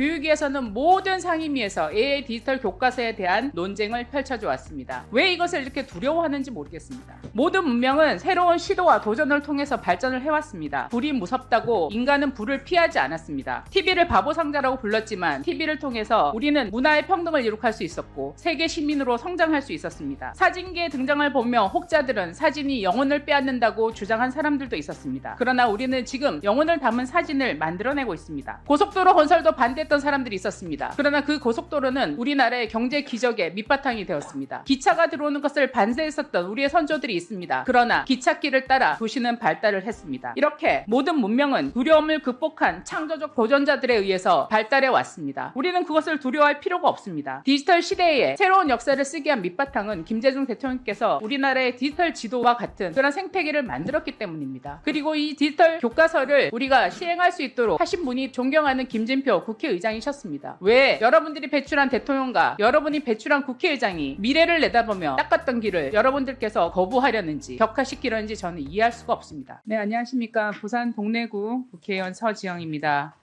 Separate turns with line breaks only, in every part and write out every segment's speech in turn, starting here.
교육위에서는 모든 상임위에서 AI 디지털 교과서에 대한 논쟁을 펼쳐져 왔습니다. 왜 이것을 이렇게 두려워하는지 모르겠습니다. 모든 문명은 새로운 시도와 도전을 통해서 발전을 해왔습니다. 불이 무섭다고 인간은 불을 피하지 않았습니다. TV를 바보 상자라고 불렀지만 TV를 통해서 우리는 문화의 평등을 이룩할 수 있었고 세계 시민으로 성장할 수 있었습니다. 사진기의 등장을 보며 혹자들은 사진이 영혼을 빼앗는다고 주장한 사람들도 있었습니다. 그러나 우리는 지금 영혼을 담은 사진을 만들어내고 있습니다. 고속도로 건설도 반대 했던 사람들이 있었습니다. 그러나 그 고속도로는 우리나라의 경제 기적의 밑바탕이 되었습니다. 기차가 들어오는 것을 반대했었던 우리의 선조들이 있습니다. 그러나 기찻길을 따라 도시는 발달을 했습니다. 이렇게 모든 문명은 두려움을 극복한 창조적 도전자들에 의해서 발달해 왔습니다. 우리는 그것을 두려워할 필요가 없습니다. 디지털 시대에 새로운 역사를 쓰게 한 밑바탕은 김대중 대통령께서 우리나라의 디지털 지도와 같은 그런 생태계를 만들었기 때문입니다. 그리고 이 디지털 교과서를 우리가 시행할 수 있도록 하신 분이 존경하는 김진표 국회의장 이셨습니다. 왜 여러분들이 배출한 대통령과 여러분이 배출한 국회의장이 미래를 내다보며 닦았던 길을 여러분들께서 거부하려는지 격화시키려는지 저는 이해할 수가 없습니다. 네, 안녕하십니까. 부산 동래구 국회의원 서지영입니다.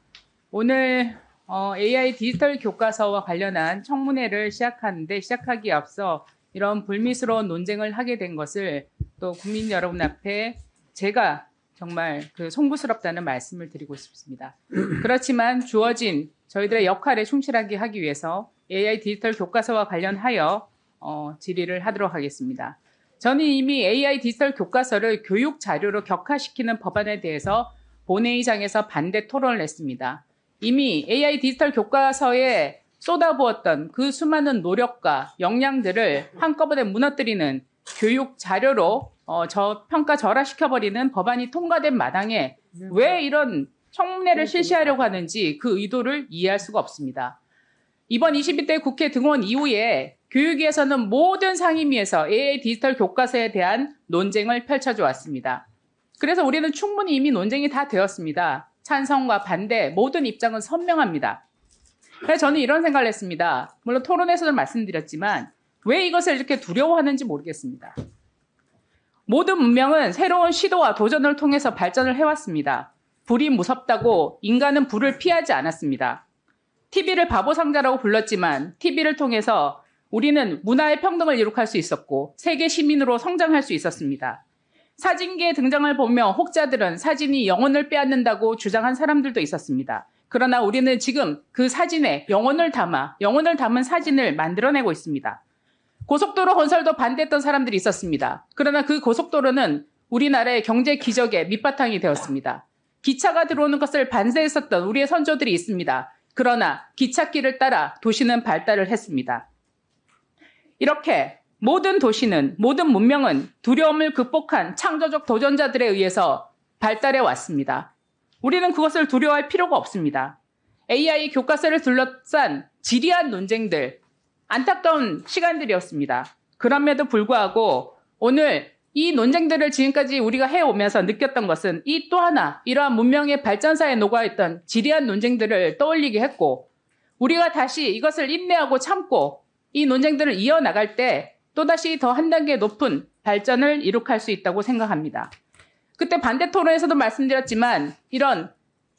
오늘 어, AI 디지털 교과서와 관련한 청문회를 시작하는데 시작하기에 앞서 이런 불미스러운 논쟁을 하게 된 것을 또 국민 여러분 앞에 제가 정말 그 송구스럽다는 말씀을 드리고 싶습니다. 그렇지만 주어진 저희들의 역할에 충실하게 하기 위해서 AI 디지털 교과서와 관련하여 어, 질의를 하도록 하겠습니다. 저는 이미 AI 디지털 교과서를 교육 자료로 격화시키는 법안에 대해서 본회의장에서 반대 토론을 했습니다. 이미 AI 디지털 교과서에 쏟아부었던 그 수많은 노력과 역량들을 한꺼번에 무너뜨리는 교육 자료로 어, 저 평가 절하시켜버리는 법안이 통과된 마당에 왜 이런 청문회를 실시하려고 하는지 그 의도를 이해할 수가 없습니다. 이번 22대 국회 등원 이후에 교육위에서는 모든 상임위에서 AI 디지털 교과서에 대한 논쟁을 펼쳐져 왔습니다. 그래서 우리는 충분히 이미 논쟁이 다 되었습니다. 찬성과 반대 모든 입장은 선명합니다. 그래서 저는 이런 생각을 했습니다. 물론 토론에서도 말씀드렸지만 왜 이것을 이렇게 두려워하는지 모르겠습니다. 모든 문명은 새로운 시도와 도전을 통해서 발전을 해왔습니다. 불이 무섭다고 인간은 불을 피하지 않았습니다. TV를 바보 상자라고 불렀지만 TV를 통해서 우리는 문화의 평등을 이룩할 수 있었고 세계 시민으로 성장할 수 있었습니다. 사진기의 등장을 보며 혹자들은 사진이 영혼을 빼앗는다고 주장한 사람들도 있었습니다. 그러나 우리는 지금 그 사진에 영혼을 담아 영혼을 담은 사진을 만들어내고 있습니다. 고속도로 건설도 반대했던 사람들이 있었습니다. 그러나 그 고속도로는 우리나라의 경제 기적의 밑바탕이 되었습니다. 기차가 들어오는 것을 반대했었던 우리의 선조들이 있습니다. 그러나 기찻길을 따라 도시는 발달을 했습니다. 이렇게 모든 도시는 모든 문명은 두려움을 극복한 창조적 도전자들에 의해서 발달해 왔습니다. 우리는 그것을 두려워할 필요가 없습니다. AI 교과서를 둘러싼 지리한 논쟁들, 안타까운 시간들이었습니다. 그럼에도 불구하고 오늘 이 논쟁들을 지금까지 우리가 해오면서 느꼈던 것은 이 또 하나 이러한 문명의 발전사에 녹아있던 지리한 논쟁들을 떠올리게 했고 우리가 다시 이것을 인내하고 참고 이 논쟁들을 이어나갈 때 또다시 더 한 단계 높은 발전을 이룩할 수 있다고 생각합니다. 그때 반대 토론에서도 말씀드렸지만 이런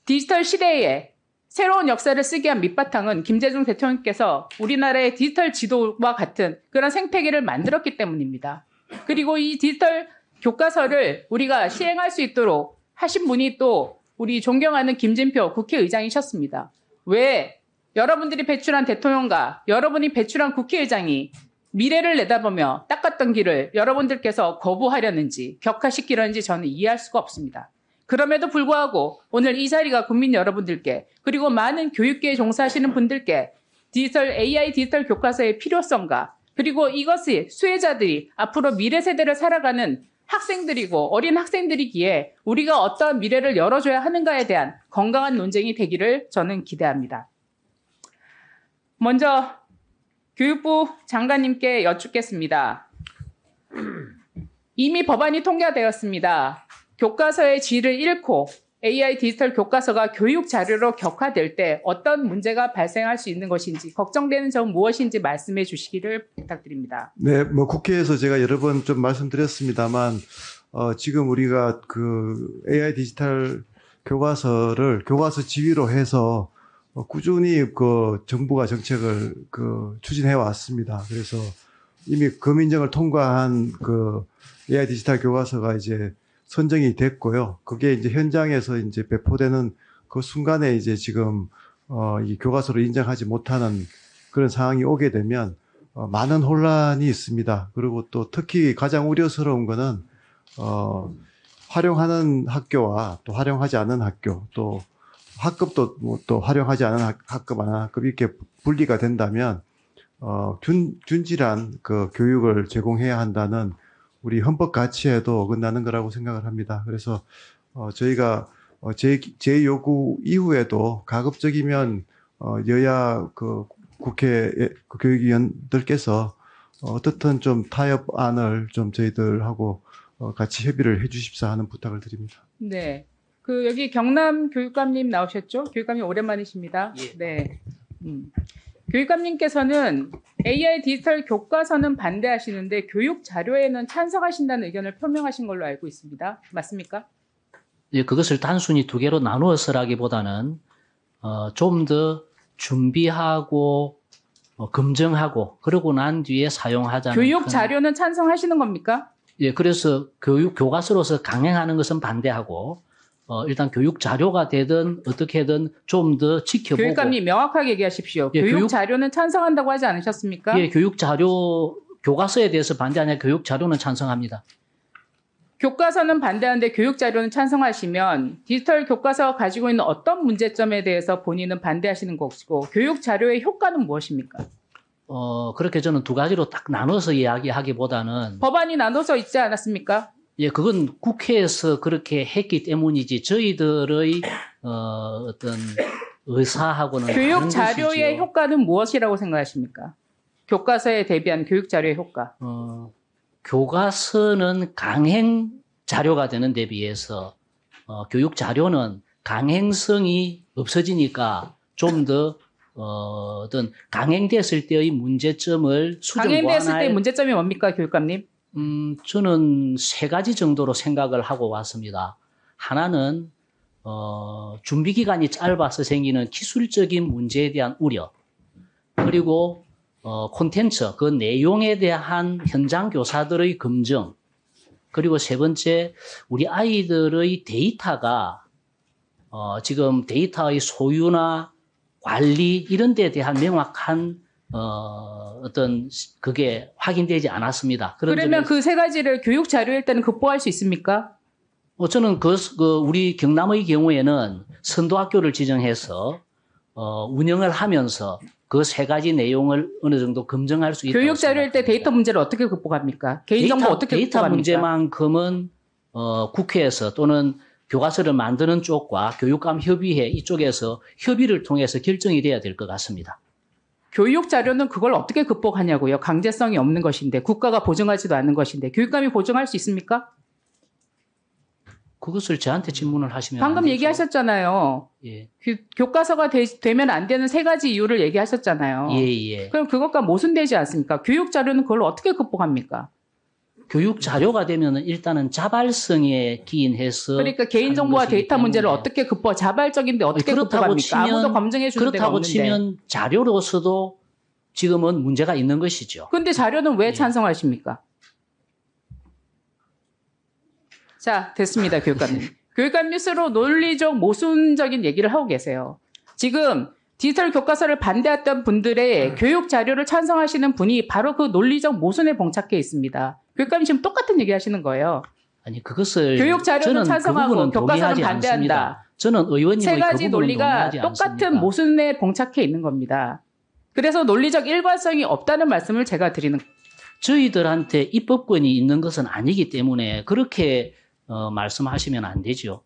디지털 시대에 새로운 역사를 쓰게 한 밑바탕은 김대중 대통령께서 우리나라의 디지털 지도와 같은 그런 생태계를 만들었기 때문입니다. 그리고 이 디지털 교과서를 우리가 시행할 수 있도록 하신 분이 또 우리 존경하는 김진표 국회의장이셨습니다. 왜 여러분들이 배출한 대통령과 여러분이 배출한 국회의장이 미래를 내다보며 닦았던 길을 여러분들께서 거부하려는지 격화시키려는지 저는 이해할 수가 없습니다. 그럼에도 불구하고 오늘 이 자리가 국민 여러분들께 그리고 많은 교육계에 종사하시는 분들께 디지털 AI 디지털 교과서의 필요성과 그리고 이것이 수혜자들이 앞으로 미래 세대를 살아가는 학생들이고 어린 학생들이기에 우리가 어떠한 미래를 열어줘야 하는가에 대한 건강한 논쟁이 되기를 저는 기대합니다. 먼저 교육부 장관님께 여쭙겠습니다. 이미 법안이 통과되었습니다. 교과서의 질을 잃고 AI 디지털 교과서가 교육 자료로 격화될 때 어떤 문제가 발생할 수 있는 것인지 걱정되는 점 무엇인지 말씀해 주시기를 부탁드립니다.
네, 뭐 국회에서 제가 여러 번 좀 말씀드렸습니다만 어, 지금 우리가 그 AI 디지털 교과서를 교과서 지위로 해서 어, 꾸준히 그 정부가 정책을 그 추진해 왔습니다. 그래서 이미 검인정을 통과한 그 AI 디지털 교과서가 이제 선정이 됐고요. 그게 이제 현장에서 이제 배포되는 그 순간에 이제 지금 어, 이 교과서로 인정하지 못하는 그런 상황이 오게 되면 어, 많은 혼란이 있습니다. 그리고 또 특히 가장 우려스러운 거는 어, 활용하는 학교와 또 활용하지 않은 학교 또 학급도 뭐 또 활용하지 않은 학- 학급 안 하는 학급 이렇게 분리가 된다면 어, 균, 균질한 그 교육을 제공해야 한다는 우리 헌법 가치에도 어긋나는 거라고 생각을 합니다. 그래서 어, 저희가 어, 제, 제 요구 이후에도 가급적이면 어, 여야 그 국회 그 교육위원들께서 어, 어떻든 좀 타협안을 좀 저희들하고 어, 같이 협의를 해 주십사 하는 부탁을 드립니다.
네. 그 여기 경남 교육감님 나오셨죠? 교육감님 오랜만이십니다.
예.
네. 음. 교육감님께서는 AI 디지털 교과서는 반대하시는데 교육 자료에는 찬성하신다는 의견을 표명하신 걸로 알고 있습니다. 맞습니까?
예, 그것을 단순히 두 개로 나누어서라기보다는 어, 좀 더 준비하고 어, 검증하고 그러고 난 뒤에 사용하자는
교육
큰-
자료는 찬성하시는 겁니까?
예, 그래서 교육 교과서로서 강행하는 것은 반대하고 어, 일단 교육 자료가 되든 어떻게든 좀 더 지켜보고
교육감님 명확하게 얘기하십시오.
예,
교육,
교육-
자료는 찬성한다고 하지 않으셨습니까?
예, 교육 자료 교과서에 대해서 반대하냐 교육 자료는 찬성합니다.
교과서는 반대하는데 교육 자료는 찬성하시면 디지털 교과서가 가지고 있는 어떤 문제점에 대해서 본인은 반대하시는 것이고 교육 자료의 효과는 무엇입니까?
어, 그렇게 저는 두 가지로 딱 나눠서 이야기하기보다는
법안이 나눠져 있지 않았습니까?
예, 그건 국회에서 그렇게 했기 때문이지 저희들의 어, 어떤 의사하고는
교육 자료의
것이죠.
효과는 무엇이라고 생각하십니까? 교과서에 대비한 교육 자료의 효과.
어, 교과서는 강행 자료가 되는 데 비해서 어, 교육 자료는 강행성이 없어지니까 좀더 어, 어떤 강행됐을 때의 문제점을 수정
강행됐을 때
보완할
문제점이 뭡니까, 교육감님?
음, 저는 세 가지 정도로 생각을 하고 왔습니다. 하나는 어, 준비 기간이 짧아서 생기는 기술적인 문제에 대한 우려, 그리고 어, 콘텐츠 그 내용에 대한 현장 교사들의 검증, 그리고 세 번째 우리 아이들의 데이터가 어, 지금 데이터의 소유나 관리 이런 데에 대한 명확한 어, 어떤 그게 확인되지 않았습니다.
그러면 그 세 가지를 교육 자료일 때는 극복할 수 있습니까?
어, 저는 그, 그 우리 경남의 경우에는 선도학교를 지정해서 어, 운영을 하면서 그 세 가지 내용을 어느 정도 검증할 수 있다고
교육 자료일 때. 데이터 문제를 어떻게 극복합니까? 개인정보
데이터,
어떻게
데이터
극복합니까?
문제만큼은 어, 국회에서 또는 교과서를 만드는 쪽과 교육감 협의회 이쪽에서 협의를 통해서 결정이 돼야 될 것 같습니다.
교육 자료는 그걸 어떻게 극복하냐고요. 강제성이 없는 것인데 국가가 보증하지도 않는 것인데 교육감이 보증할 수 있습니까?
그것을 저한테 질문을 하시면
방금. 얘기하셨잖아요.
예,
그 교과서가 되, 면안 되는 세 가지 이유를 얘기하셨잖아요.
예, 예.
그럼 그것과 모순되지 않습니까? 교육 자료는 그걸 어떻게 극복합니까?
교육 자료가 되면은 일단은 자발성에 기인해서
그러니까 개인 정보와
하는 것이기
데이터 문제를
때문에
어떻게 극복? 자발적인데 어떻게
그렇다고
극복합니까?
치면-
아무도 검증해 주는 데가
그렇다고
없는데.
치면 자료로서도 지금은 문제가 있는 것이죠.
근데 자료는 왜
예.
찬성하십니까? 자, 됐습니다, 교육감님. 교육감 뉴스로 논리적 모순적인 얘기를 하고 계세요. 지금 디지털 교과서를 반대했던 분들의 교육 자료를 찬성하시는 분이 바로 그 논리적 모순에 봉착해 있습니다. 교육감이 지금 똑같은 얘기 하시는 거예요.
아니 그것을
교육 자료는
저는
찬성하고
그
교과서는 반대한다.
않습니다. 저는 의원님의
세 가지
그
논리가 똑같은
않습니다.
모순에 봉착해 있는 겁니다. 그래서 논리적 일관성이 없다는 말씀을 제가 드리는
저희들한테 입법권이 있는 것은 아니기 때문에 그렇게 어, 말씀하시면 안 되죠.